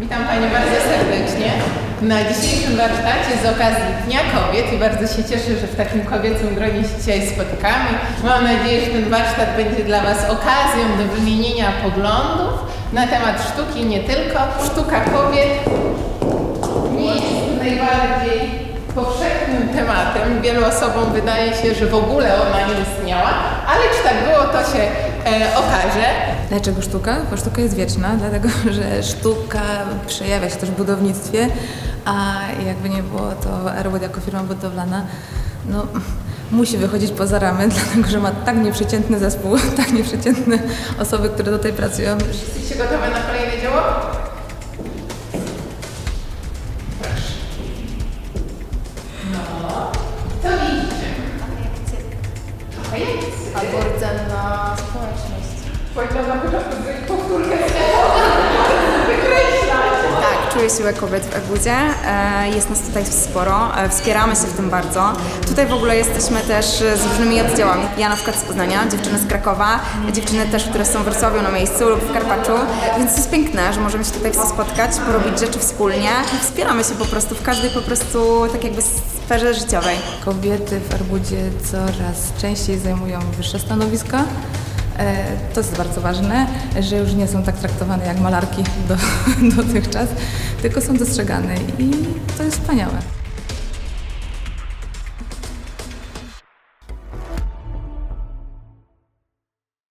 Witam Panie bardzo serdecznie na dzisiejszym warsztacie z okazji Dnia Kobiet i bardzo się cieszę, że w takim kobiecym gronie się dzisiaj spotykamy. Mam nadzieję, że ten warsztat będzie dla Was okazją do wymienienia poglądów na temat sztuki, nie tylko. Sztuka kobiet nie jest najbardziej powszechnym tematem. Wielu osobom wydaje się, że w ogóle ona nie istniała, ale czy tak było, to się e, okaże. Dlaczego sztuka? Bo sztuka jest wieczna, dlatego że sztuka przejawia się też w budownictwie, a jakby nie było, to Airwood jako firma budowlana no, musi wychodzić poza ramy, dlatego że ma tak nieprzeciętny zespół, tak nieprzeciętne osoby, które tutaj pracują. Jesteście gotowe na kolejne dzieło? А як це? Або це на сплаченість. Хоч на початку Czuję siłę kobiet w Egudzie. E, Jest nas tutaj sporo, e, wspieramy się w tym bardzo. Tutaj w ogóle jesteśmy też z różnymi oddziałami. Ja na przykład z Poznania, dziewczyny z Krakowa, dziewczyny też, które są w Wrocławiu na miejscu lub w Karpaczu. Więc to jest piękne, że możemy się tutaj spotkać, porobić rzeczy wspólnie wspieramy się po prostu w każdej po prostu tak jakby sferze życiowej. Kobiety w Arbudzie coraz częściej zajmują wyższe stanowiska. E, To jest bardzo ważne, że już nie są tak traktowane jak malarki do, dotychczas, tylko są dostrzegane i to jest wspaniałe.